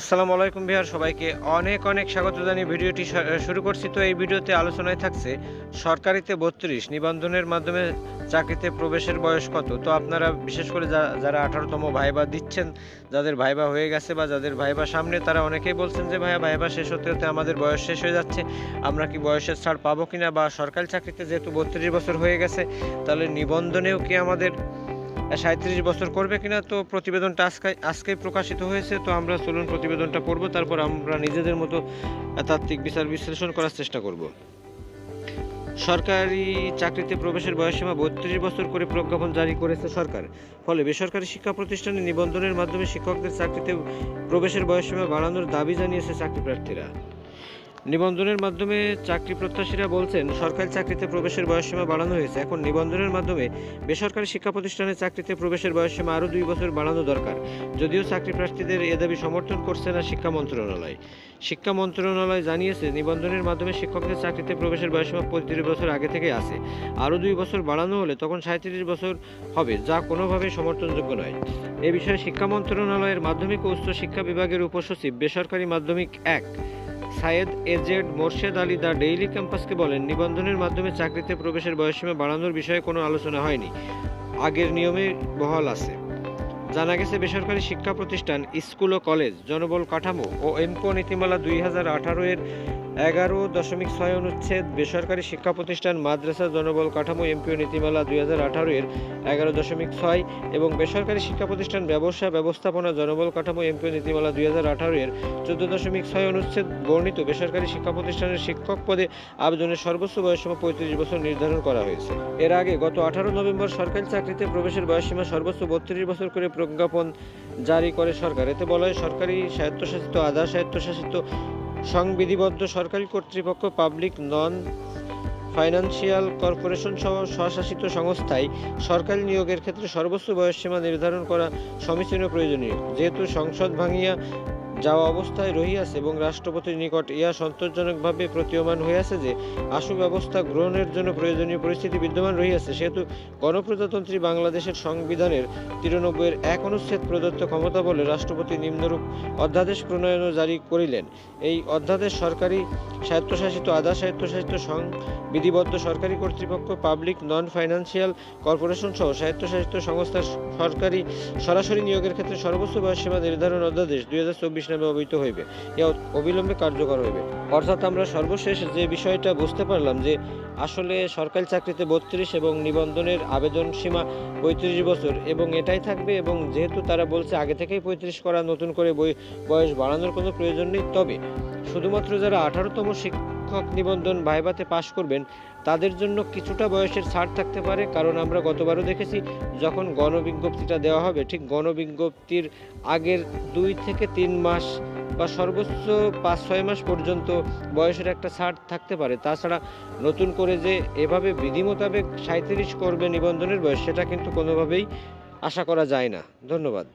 আসসালামু আলাইকুম বিহার, সবাইকে অনেক অনেক স্বাগত জানিয়ে ভিডিওটি শুরু করছি। তো এই ভিডিওতে আলোচনায় থাকছে, সরকারিতে বত্রিশ, নিবন্ধনের মাধ্যমে চাকরিতে প্রবেশের বয়স কত? তো আপনারা বিশেষ করে যারা আঠারোতম ভাইবা দিচ্ছেন, যাদের ভাইবা হয়ে গেছে বা যাদের ভাইবা সামনে, তারা অনেকেই বলছেন যে, ভাইয়া, ভাইবা শেষ হতে হতে আমাদের বয়স শেষ হয়ে যাচ্ছে। আমরা কি বয়সের ছাড় পাবো কিনা? বা সরকারি চাকরিতে যেহেতু বত্রিশ বছর হয়ে গেছে, তাহলে নিবন্ধনেও কি আমাদের সাঁত্রিশ বছর করবে কিনা তো প্রতিবেদনটা আজকে আজকে প্রকাশিত হয়েছে, তো আমরা চলুন প্রতিবেদনটা পড়ব, তারপর আমরা নিজেদের মতো তাত্ত্বিক বিচার বিশ্লেষণ করার চেষ্টা করব। সরকারি চাকরিতে প্রবেশের বয়সসীমা বত্রিশ বছর করে প্রজ্ঞাপন জারি করেছে সরকার, ফলে বেসরকারি শিক্ষা প্রতিষ্ঠানে নিবন্ধনের মাধ্যমে শিক্ষকদের চাকরিতে প্রবেশের বয়সসীমা বাড়ানোর দাবি জানিয়েছে চাকরি প্রার্থীরা। নিবন্ধনের মাধ্যমে চাকরি প্রত্যাশীরা বলছেন, সরকারি চাকরিতে প্রবেশের বয়সসীমা বাড়ানো হয়েছে। এখন নিবন্ধনের মাধ্যমে বেসরকারি শিক্ষা প্রতিষ্ঠানে চাকরিতে প্রবেশের বয়সসীমা আরও দুই বছর বাড়ানো দরকার। যদিও চাকরি প্রার্থীদের এ দাবি সমর্থন করছে না শিক্ষা মন্ত্রণালয়। শিক্ষা মন্ত্রণালয় জানিয়েছে, নিবন্ধনের মাধ্যমে শিক্ষকদের চাকরিতে প্রবেশের বয়সসীমা পঁয়ত্রিশ বছর আগে থেকে আছে। আরও দুই বছর বাড়ানো হলে তখন সাঁত্রিশ বছর হবে, যা কোনোভাবেই সমর্থনযোগ্য নয়। এ বিষয়ে শিক্ষা মন্ত্রণালয়ের মাধ্যমিক ও উচ্চ শিক্ষা বিভাগের উপসচিব, বেসরকারি মাধ্যমিক এক Sayed AZ Morshed Ali the daily ক্যাম্পাসকে বলেন, নিবন্ধনের মাধ্যমে চাকরিতে প্রবেশের বয়সসীমা বাড়ানোর বিষয়ে কোনো আলোচনা হয়নি। আগের নিয়মে বহাল আছে। জানা গেছে, বেসরকারি শিক্ষা প্রতিষ্ঠান, স্কুল ও কলেজ জনবল কাঠামো ও এমকো নীতিমালা দুই হাজার আঠারো এর এগারো দশমিক ছয় অনুচ্ছেদ, বেসরকারি শিক্ষা প্রতিষ্ঠান, মাদ্রাসা জনবল কাঠামো, এমপিও নীতিমালা দুই হাজার আঠারো এর এগারো দশমিক ছয় এবং বেসরকারি শিক্ষা প্রতিষ্ঠান, ব্যবসা, ব্যবস্থাপনা জনবল কাঠামো, এমপিও নীতিমালা দুই হাজার আঠারো এর চোদ্দ দশমিক ছয় অনুচ্ছেদ বর্ণিত বেসরকারি শিক্ষা প্রতিষ্ঠানের শিক্ষক পদে আবেদনের সর্বোচ্চ বয়সসীমা পঁয়ত্রিশ বছর নির্ধারণ করা হয়েছে। এর আগে গত আঠারো নভেম্বর সরকারি চাকরিতে প্রবেশের বয়সসীমা সর্বোচ্চ বত্রিশ বছর করে প্রজ্ঞাপন জারি করে সরকার। এতে বলা হয়, সরকারি স্বায়ত্তশাসিত, আধা স্বায়ত্তশাসিত, সংবিধিবদ্ধ সরকারি কর্তৃপক্ষ, পাবলিক নন ফাইন্যান্সিয়াল কর্পোরেশন সহ স্বশাসিত সংস্থায় সরকারি নিয়োগের ক্ষেত্রে সর্বোচ্চ বয়সসীমা নির্ধারণ করা সমীচীন প্রয়োজনীয়। যেহেতু সংসদ ভাঙিয়া যাওয়া অবস্থায় রহিয়াছে এবং রাষ্ট্রপতির নিকট ইহা সন্তোষজনকভাবে প্রতীয়মান হইয়াছে যে আশু ব্যবস্থা গ্রহণের জন্য প্রয়োজনীয় পরিস্থিতি বিদ্যমান রহিয়াছে, সেহেতু গণপ্রজাতন্ত্রী বাংলাদেশের সংবিধানের তিরানব্বইয়ের এক অনুচ্ছেদ প্রদত্ত ক্ষমতা বলে রাষ্ট্রপতি নিম্নরূপ অধ্যাদেশ প্রণয়ন জারি করিলেন। এই অধ্যাদেশ সরকারি স্বায়ত্তশাসিত, আধা স্বায়ত্তশাসিত সংবিধিবদ্ধ সরকারি কর্তৃপক্ষ, পাবলিক নন ফাইন্যান্সিয়াল কর্পোরেশন সহ স্বায়ত্তশাসিত সংস্থার সরকারি সরাসরি নিয়োগের ক্ষেত্রে সর্বোচ্চ বয়সসীমা নির্ধারণ অধ্যাদেশ দুই হাজার চব্বিশ নামে ব্যবহৃত হইবে। ইহা অবিলম্বে কার্যকর হইবে। অর্থাৎ আমরা সর্বশেষ যে বিষয়টা বুঝতে পারলাম যে, আসলে সরকারি চাকরিতে বত্রিশ এবং নিবন্ধনের আবেদন সীমা পঁয়ত্রিশ বছর এবং এটাই থাকবে এবং যেহেতু তারা বলছে আগে থেকেই পঁয়ত্রিশ করা নতুন করে বয়স বাড়ানোর কোনো প্রয়োজন নেই, তবে শুধুমাত্র যারা আঠারোতম শিক্ষক নিবন্ধন ভাইভাতে পাশ করবেন, তাদের জন্য কিছুটা বয়সের ছাড় থাকতে পারে, কারণ আমরা গতবারও দেখেছি যখন গণবিজ্ঞপ্তিটা দেওয়া হবে, ঠিক গণবিজ্ঞপ্তির আগের দুই থেকে তিন মাস বা সর্বোচ্চ পাঁচ, ছয় মাস পর্যন্ত বয়সের একটা ছাড় থাকতে পারে। তাছাড়া নতুন করে যে এভাবে বিধি মোতাবেক সাঁত্রিশ করবে নিবন্ধনের বয়স, সেটা কিন্তু কোনোভাবেই আশা করা যায় না। ধন্যবাদ।